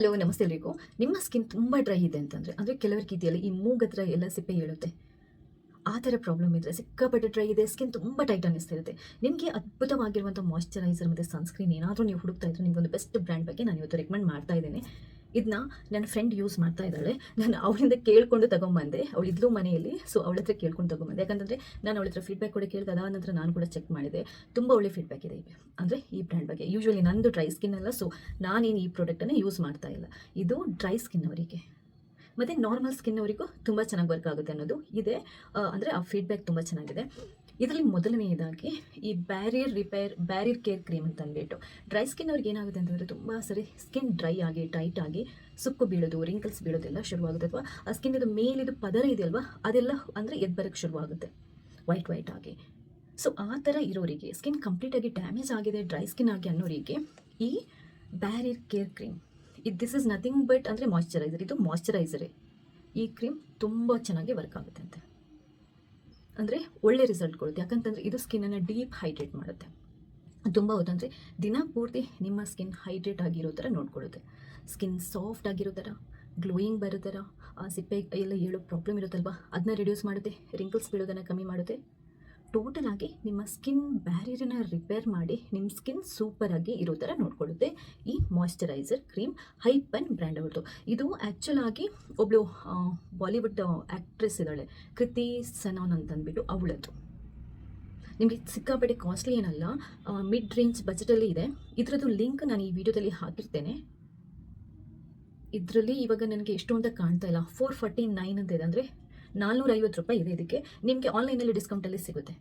Hello, ನಮಸ್ತೆ ಎಲ್ರಿಗೂ. ನಿಮ್ಮ ಸ್ಕಿನ್ ತುಂಬ ಡ್ರೈ ಇದೆ ಅಂತಂದರೆ, ಅಂದರೆ ಕೆಲವರಿಗೆ ಇದೆಯಲ್ಲ ಈ ಮೂಗತ್ರ ಎಲ್ಲ ಸಿಪ್ಪೆ ಹೇಳುತ್ತೆ. ಆ ಥರ ಪ್ರಾಬ್ಲಮ್ ಇದ್ದರೆ ಸಿಕ್ಕಾಪಟ್ಟೆ ಡ್ರೈ ಇದೆ, ಸ್ಕಿನ್ ತುಂಬ ಟೈಟ್ ಅನ್ನಿಸ್ತಿರುತ್ತೆ. ನಿಮಗೆ ಅದ್ಭುತವಾಗಿರುವಂಥ ಮಾಯಶ್ಚರೈಸರ್ ಮತ್ತು ಸನ್ಸ್ಕ್ರೀನ್ ಏನಾದರೂ ನೀವು ಹುಡುಕ್ತಾ ಇದ್ರೆ, ನಿಮಗೊಂದು ಬೆಸ್ಟ್ ಬ್ರ್ಯಾಂಡ್ ಬಗ್ಗೆ ನಾನು ಇವತ್ತು ರೆಕಮೆಂಡ್ ಮಾಡ್ತಾ ಇದ್ದೇನೆ. ಇದನ್ನ ನನ್ನ ಫ್ರೆಂಡ್ ಯೂಸ್ ಮಾಡ್ತಾ ಇದ್ದಾಳೆ. ನಾನು ಅವಳಿಂದ ಕೇಳ್ಕೊಂಡು ತಗೊಂಬಂದೆ. ಅವಳು ಇದ್ಲು ಮನೆಯಲ್ಲಿ ಸೊ ಅವಳ ಹತ್ರ ಕೇಳ್ಕೊಂಡು ತಗೊಂಬಂದೆ. ಯಾಕಂತಂದರೆ ನಾನು ಅವಳ ಹತ್ರ ಫೀಡ್ಬ್ಯಾಕ್ ಕೂಡ ಕೇಳಿದೆ, ಅದಾದ ನಂತರ ನಾನು ಕೂಡ ಚೆಕ್ ಮಾಡಿದೆ. ತುಂಬ ಒಳ್ಳೆ ಫೀಡ್ಬ್ಯಾಕ್ ಇದೆ ಅಂದರೆ ಈ ಬ್ರ್ಯಾಂಡ್ ಬಗ್ಗೆ. ಯೂಶ್ವಲಿ ನಂದು ಡ್ರೈ ಸ್ಕಿನ್ ಅಲ್ಲ ಸೊ ನಾನೇನು ಈ ಪ್ರಾಡಕ್ಟನ್ನು ಯೂಸ್ ಮಾಡ್ತಾ ಇಲ್ಲ. ಇದು ಡ್ರೈ ಸ್ಕಿನ್ ಅವರಿಗೆ. ಮತ್ತು ನಾರ್ಮಲ್ ಸ್ಕಿನ್ ಅವರಿಗೂ ತುಂಬ ಚೆನ್ನಾಗಿ ವರ್ಕ್ ಆಗುತ್ತೆ ಅನ್ನೋದು ಇದೆ. ಅಂದರೆ ಆ ಫೀಡ್ಬ್ಯಾಕ್ ತುಂಬ ಚೆನ್ನಾಗಿದೆ. ಇದರಲ್ಲಿ ಮೊದಲನೆಯದಾಗಿ ಈ barrier repair barrier care cream ಅಂತ ಅಂದ್ಬಿಟ್ಟು ಡ್ರೈ ಸ್ಕಿನ್ ಅವ್ರಿಗೆ ಏನಾಗುತ್ತೆ ಅಂತಂದರೆ ತುಂಬ ಸರಿ ಸ್ಕಿನ್ ಡ್ರೈ ಆಗಿ ಟೈಟ್ ಆಗಿ ಸುಕ್ಕು ಬೀಳೋದು ರಿಂಕಲ್ಸ್ ಬೀಳೋದೆಲ್ಲ ಶುರುವಾಗುತ್ತೆ ಅಥವಾ ಆ ಸ್ಕಿನ್ ಇದು ಮೇಲಿದು ಪದರ ಇದೆಯಲ್ವಾ ಅದೆಲ್ಲ ಅಂದರೆ ಎದ್ದು ಬರೋಕ್ಕೆ ಶುರುವಾಗುತ್ತೆ ವೈಟ್ ವೈಟ್ ಆಗಿ. ಸೊ ಆ ಥರ ಇರೋರಿಗೆ ಸ್ಕಿನ್ ಕಂಪ್ಲೀಟಾಗಿ ಡ್ಯಾಮೇಜ್ ಆಗಿದೆ ಡ್ರೈ ಸ್ಕಿನ್ ಆಗಿ ಅನ್ನೋರಿಗೆ ಈ ಬ್ಯಾರಿಯರ್ ಕೇರ್ ಕ್ರೀಮ್ ಇದು ದಿಸ್ ಇಸ್ ನಥಿಂಗ್ ಬಟ್ ಅಂದರೆ ಮಾಯ್ಶ್ಚರೈಸರ್ ಇದು ಮಾಯ್ಶ್ಚರೈಸರೇ ಈ ಕ್ರೀಮ್ ತುಂಬ ಚೆನ್ನಾಗಿ ವರ್ಕ್ ಆಗುತ್ತೆ ಅಂತೆ. ಅಂದರೆ ಒಳ್ಳೆ ರಿಸಲ್ಟ್ ಕೊಡುತ್ತೆ ಯಾಕಂತಂದರೆ ಇದು ಸ್ಕಿನ್ನನ್ನು ಡೀಪ್ ಹೈಡ್ರೇಟ್ ಮಾಡುತ್ತೆ. ತುಂಬ ಹೊತ್ತಂದರೆ ದಿನ ಪೂರ್ತಿ ನಿಮ್ಮ ಸ್ಕಿನ್ ಹೈಡ್ರೇಟ್ ಆಗಿರೋ ಥರ ನೋಡ್ಕೊಳ್ಳುತ್ತೆ. ಸ್ಕಿನ್ ಸಾಫ್ಟ್ ಆಗಿರೋ ಥರ ಗ್ಲೋಯಿಂಗ್ ಬರೋ ಥರ ಆ ಸಿಪ್ಪೆ ಎಲ್ಲ ಹೇಳೋ ಪ್ರಾಬ್ಲಮ್ ಇರುತ್ತಲ್ವ? ಅದನ್ನ ರಿಡ್ಯೂಸ್ ಮಾಡುತ್ತೆ. ರಿಂಕಲ್ಸ್ ಬೀಳೋದನ್ನು ಕಮ್ಮಿ ಮಾಡುತ್ತೆ. ಟೋಟಲ್ ಆಗಿ ನಿಮ್ಮ ಸ್ಕಿನ್ ಬ್ಯಾರಿಯರನ್ನ ರಿಪೇರ್ ಮಾಡಿ, ನಿಮ್ಮ ಸ್ಕಿನ್ ಸೂಪರಾಗಿ ಇರೋ ಥರ ನೋಡ್ಕೊಳ್ಳುತ್ತೆ. ಈ ಮಾಯ್ಶ್ಚರೈಸರ್ ಕ್ರೀಮ್ ಹೈಪನ್ ಬ್ರ್ಯಾಂಡ್ ಅವ್ರದ್ದು ಇದು ಆ್ಯಕ್ಚುಲ್ ಆಗಿ ಒಬ್ಳು ಬಾಲಿವುಡ್ ಆ್ಯಕ್ಟ್ರೆಸ್ ಇದ್ದಾಳೆ. ಕೃತಿ ಸನಾನ್ ಅಂತಂದ್ಬಿಟ್ಟು ಅವಳದ್ದು ನಿಮಗೆ ಸಿಕ್ಕಾಪಟ್ಟೆ ಕಾಸ್ಟ್ಲಿ ಏನಲ್ಲ ಮಿಡ್ ರೇಂಜ್ ಬಜೆಟಲ್ಲಿ ಇದೆ. ಇದರದ್ದು ಲಿಂಕ್ ನಾನು ಈ ವಿಡಿಯೋದಲ್ಲಿ ಹಾಕಿರ್ತೇನೆ. ಇದರಲ್ಲಿ ಇವಾಗ ನನಗೆ ಎಷ್ಟು ಅಂತ ಕಾಣ್ತಾ ಇಲ್ಲ. ಫೋರ್ ಫಾರ್ಟಿ ನೈನ್ ಅಂತ ಇದೆ ಅಂದರೆ ನಾನ್ನೂರೈವತ್ತು ರೂಪಾಯಿ ಇದೆ ಇದಕ್ಕೆ. ನಿಮಗೆ ಆನ್ಲೈನಲ್ಲಿ ಡಿಸ್ಕೌಂಟಲ್ಲಿ ಸಿಗುತ್ತೆ.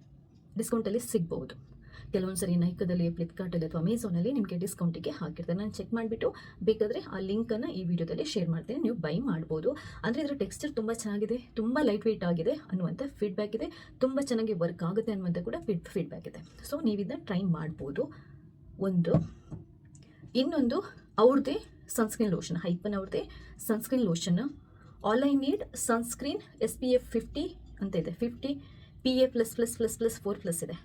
ಡಿಸ್ಕೌಂಟಲ್ಲಿ ಸಿಗ್ಬೋದು ಕೆಲವೊಂದು ಸರಿ ನೈಕದಲ್ಲಿ ಫ್ಲಿಪ್ಕಾರ್ಟಲ್ಲಿ ಅಥವಾ ಅಮೆಝಾನಲ್ಲಿ ನಿಮಗೆ ಡಿಸ್ಕೌಂಟಿಗೆ ಹಾಕಿರ್ತಾರೆ. ನಾನು ಚೆಕ್ ಮಾಡಿಬಿಟ್ಟು ಬೇಕಾದರೆ ಆ ಲಿಂಕನ್ನು ಈ ವಿಡಿಯೋದಲ್ಲಿ ಶೇರ್ ಮಾಡ್ತೀನಿ. ನೀವು ಬೈ ಮಾಡ್ಬೋದು. ಅಂದರೆ ಇದರ ಟೆಕ್ಸ್ಚರ್ ತುಂಬ ಚೆನ್ನಾಗಿದೆ, ತುಂಬ ಲೈಟ್ ವೆಯ್ಟ್ ಆಗಿದೆ ಅನ್ನುವಂಥ ಫೀಡ್ಬ್ಯಾಕ್ ಇದೆ. ತುಂಬ ಚೆನ್ನಾಗಿ ವರ್ಕ್ ಆಗುತ್ತೆ ಅನ್ನುವಂಥ ಕೂಡ ಫೀಡ್ ಫೀಡ್ಬ್ಯಾಕ್ ಇದೆ. ಸೊ ನೀವು ಇದನ್ನ ಟ್ರೈ ಮಾಡ್ಬೋದು. ಒಂದು, ಇನ್ನೊಂದು ಅವ್ರದ್ದೇ ಸನ್ಸ್ಕ್ರೀನ್ ಲೋಷನ್ ಹೈಪನ್ ಅವ್ರದ್ದೇ sunscreen lotion all I need sunscreen S P F fifty ಅಂತ ಇದೆ. Fifty P A plus plus plus plus four plus ಇದೆ.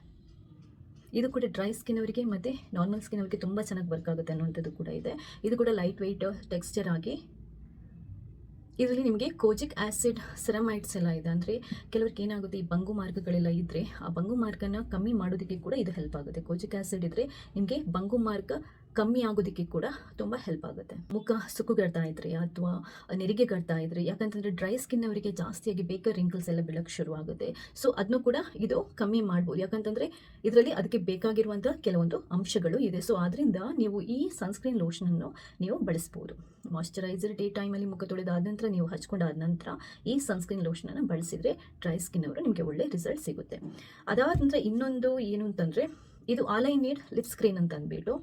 ಇದು ಕೂಡ ಡ್ರೈ ಸ್ಕಿನ್ ಅವರಿಗೆ ಮತ್ತು ನಾರ್ಮಲ್ ಸ್ಕಿನ್ ಅವರಿಗೆ ತುಂಬ ಚೆನ್ನಾಗಿ ವರ್ಕ್ ಆಗುತ್ತೆ ಅನ್ನುವಂಥದ್ದು ಕೂಡ ಇದೆ. ಇದು ಕೂಡ ಲೈಟ್ ವೆಯ್ಟ್ ಟೆಕ್ಸ್ಚರ್ ಆಗಿ ಇದರಲ್ಲಿ ನಿಮಗೆ ಕೋಜಿಕ್ ಆ್ಯಸಿಡ್ ಸೆರಮೈಡ್ಸ್ ಎಲ್ಲ ಇದೆ. ಅಂದರೆ ಕೆಲವ್ರಿಗೆ ಏನಾಗುತ್ತೆ, ಈ ಬಂಗು ಮಾರ್ಗಗಳೆಲ್ಲ ಇದ್ದರೆ ಆ ಬಂಗು ಮಾರ್ಗನ ಕಮ್ಮಿ ಮಾಡೋದಕ್ಕೆ ಕೂಡ ಇದು ಹೆಲ್ಪ್ ಆಗುತ್ತೆ. ಕೋಜಿಕ್ ಆ್ಯಸಿಡ್ ಇದ್ದರೆ ನಿಮಗೆ ಬಂಗು ಮಾರ್ಗ ಕಮ್ಮಿ ಆಗೋದಕ್ಕೆ ಕೂಡ ತುಂಬ ಹೆಲ್ಪ್ ಆಗುತ್ತೆ. ಮುಖ ಸುಕ್ಕುಗಡ್ತಾ ಇದ್ರೆ ಅಥವಾ ನೆರಿಗೆ ನೆರಿಗೆಗಡ್ತಾ ಇದ್ರೆ, ಯಾಕಂತಂದರೆ ಡ್ರೈ ಸ್ಕಿನ್ ಅವರಿಗೆ ಜಾಸ್ತಿಯಾಗಿ ಬೇಗ ರಿಂಕಲ್ಸ್ ಎಲ್ಲ ಬೀಳಕ್ಕೆ ಶುರುವಾಗುತ್ತೆ. ಸೊ ಅದನ್ನು ಕೂಡ ಇದು ಕಮ್ಮಿ ಮಾಡ್ಬೋದು. ಯಾಕಂತಂದರೆ ಇದರಲ್ಲಿ ಅದಕ್ಕೆ ಬೇಕಾಗಿರುವಂಥ ಕೆಲವೊಂದು ಅಂಶಗಳು ಇದೆ. ಸೊ ಆದ್ದರಿಂದ ನೀವು ಈ ಸನ್ಸ್ಕ್ರೀನ್ ಲೋಷನನ್ನು ನೀವು ಬಳಸ್ಬೋದು. ಮಾಯಶ್ಚರೈಸರ್ ಡೇ ಟೈಮಲ್ಲಿ ಮುಖ ತೊಳೆದಾದ ನಂತರ ನೀವು ಹಚ್ಕೊಂಡಾದ ನಂತರ ಈ ಸನ್ಸ್ಕ್ರೀನ್ ಲೋಷನನ್ನು ಬಳಸಿದರೆ ಡ್ರೈ ಸ್ಕಿನ್ ಅವರು ನಿಮಗೆ ಒಳ್ಳೆ ರಿಸಲ್ಟ್ ಸಿಗುತ್ತೆ. ಅದಾದ ನಂತರ ಇನ್ನೊಂದು ಏನು ಅಂತಂದರೆ ಇದು ಆಲೈ ನೀಡ್ ಲಿಪ್ ಸ್ಕ್ರೀನ್ ಅಂತ ಅಂದ್ಬಿಟ್ಟು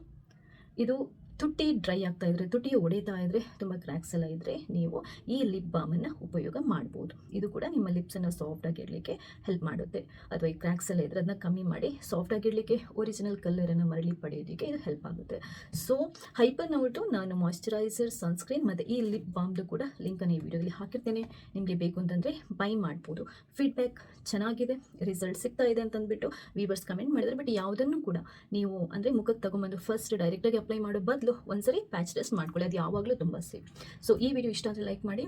ಇದು ತುಟಿ ಡ್ರೈ ಆಗ್ತಾ ಇದ್ರೆ ತುಟಿ ಒಡೆತಾ ಇದ್ರೆ ತುಂಬ ಕ್ರ್ಯಾಕ್ಸ್ ಎಲ್ಲ ಇದ್ದರೆ ನೀವು ಈ ಲಿಪ್ ಬಾಮನ್ನು ಉಪಯೋಗ ಮಾಡ್ಬೋದು. ಇದು ಕೂಡ ನಿಮ್ಮ ಲಿಪ್ಸನ್ನು ಸಾಫ್ಟಾಗಿ ಇಡಲಿಕ್ಕೆ ಹೆಲ್ಪ್ ಮಾಡುತ್ತೆ. ಅಥವಾ ಈ ಕ್ರ್ಯಾಕ್ಸ್ ಎಲ್ಲ ಇದ್ರೆ ಅದನ್ನ ಕಮ್ಮಿ ಮಾಡಿ ಸಾಫ್ಟಾಗಿ ಇಡಲಿಕ್ಕೆ ಒರಿಜಿನಲ್ ಕಲರನ್ನು ಮರಳಿ ಪಡೆಯೋದಕ್ಕೆ ಇದು ಹೆಲ್ಪ್ ಆಗುತ್ತೆ. ಸೊ ಹೈಪರ್ ನೋಟು ನಾನು ಮಾಯಶ್ಚರೈಸರ್ ಸನ್ಸ್ಕ್ರೀನ್ ಮತ್ತು ಈ ಲಿಪ್ ಬಾಮ್ದು ಕೂಡ ಲಿಂಕನ್ನು ಈ ವಿಡಿಯೋದಲ್ಲಿ ಹಾಕಿರ್ತೇನೆ. ನಿಮಗೆ ಬೇಕು ಅಂತಂದರೆ ಬೈ ಮಾಡ್ಬೋದು. ಫೀಡ್ಬ್ಯಾಕ್ ಚೆನ್ನಾಗಿದೆ ರಿಸಲ್ಟ್ ಸಿಗ್ತಾ ಇದೆ ಅಂತಂದ್ಬಿಟ್ಟು ವೀವರ್ಸ್ ಕಮೆಂಟ್ ಮಾಡಿದರೆ ಬಟ್ ಯಾವುದನ್ನು ಕೂಡ ನೀವು ಅಂದರೆ ಮುಖಕ್ಕೆ ತಗೊಂಬಂದು ಫಸ್ಟ್ ಡೈರೆಕ್ಟಾಗಿ ಅಪ್ಲೈ ಮಾಡೋ ಬದಲು ಒಂದ್ಸರಿ ಪ್ಯಾಚ್ ಟೆಸ್ಟ್ ಮಾಡ್ಕೊಳ್ಳಿ. ಅದು ಯಾವಾಗಲೂ ತುಂಬ ಸೇಫ್ ಸೊ ಈ ವಿಡಿಯೋ ಇಷ್ಟ ಆದರೆ ಲೈಕ್ ಮಾಡಿ.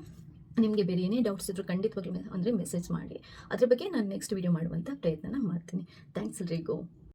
ನಿಮಗೆ ಬೇರೆ ಏನೇ ಡೌಟ್ಸ್ ಇದ್ದರೂ ಖಂಡಿತವಾಗ್ಲೂ ಅಂದರೆ ಮೆಸೇಜ್ ಮಾಡಿ. ಅದ್ರ ಬಗ್ಗೆ ನಾನು ನೆಕ್ಸ್ಟ್ ವಿಡಿಯೋ ಮಾಡುವಂಥ ಪ್ರಯತ್ನ ಮಾಡ್ತೀನಿ. ಥ್ಯಾಂಕ್ಸ್ ಎಲ್ರಿಗೂ.